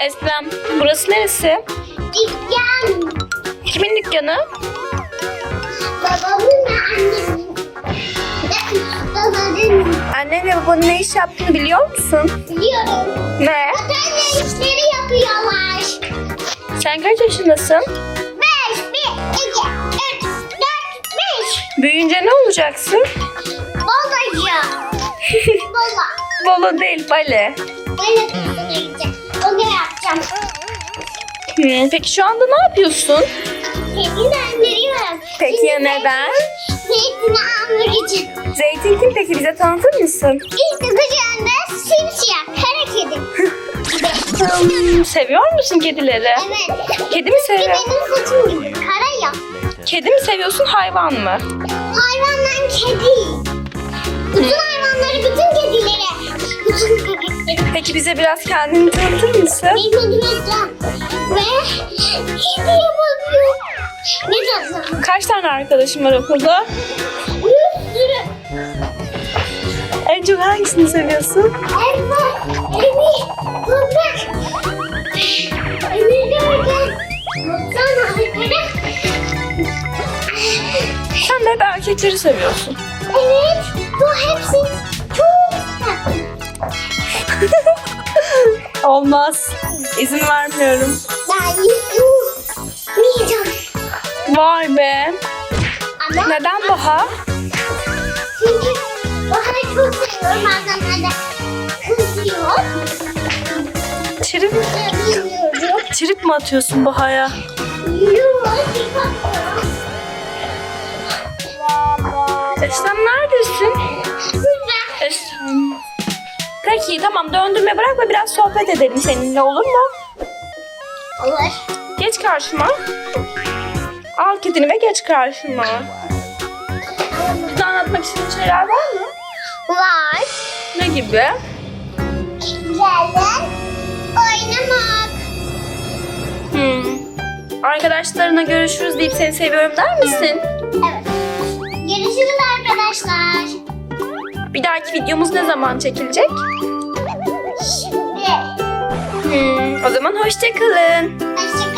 Eslem burası neresi? Dükkan. Kimin dükkanı? Babamın ve annemin. Babanın. Annen ve babanın ne iş yaptığını biliyor musun? Biliyorum. Ne? Otel işleri yapıyorlar. Sen kaç yaşındasın? Beş, bir, iki, üç, dört, beş. Büyüyünce ne olacaksın? Balo değil bale. Gideceğim. Onu yapacağım. Hmm, peki şu anda ne yapıyorsun? Senin veriyorum. Peki ya neden? Zeytini almayacağım. Zeytin kim peki bize tanıtır mısın? İşte kucağında simsiyah kara kedi. Hmm, seviyor musun kedileri? Evet. Kedi mi seviyorsun? benim saçım gibi kara ya. Kedi mi seviyorsun hayvan mı? Hayvanlar kedi. Bütün bize biraz kendini tanıtır mısın? Kaç tane arkadaşın var okulda? En çok hangisini seviyorsun? Sen de hep erkekleri seviyorsun. Evet, bu hepsi Olmaz. İzin vermiyorum. Ben yiyeceğim. Vay be. Ama Neden Baha? çünkü Bahar'ı çok seviyorum. Bazen de kızıyor. Trip, Bilmiyorum. trip mi atıyorsun Baha'ya? Yok, Eslem neredesin? Peki tamam döndürme bırak ve biraz sohbet edelim seninle olur mu? Olur. Geç karşıma. Al kedini ve geç karşıma. Bize anlatmak istediğin şeyler var mı? Var. Ne gibi? Kedilerle oynamak. Hmm. Arkadaşlarına görüşürüz deyip seni seviyorum der misin? Evet. Görüşürüz arkadaşlar. Bir dahaki videomuz ne zaman çekilecek? Şimdi. Hmm. O zaman hoşçakalın. Hoşçakalın.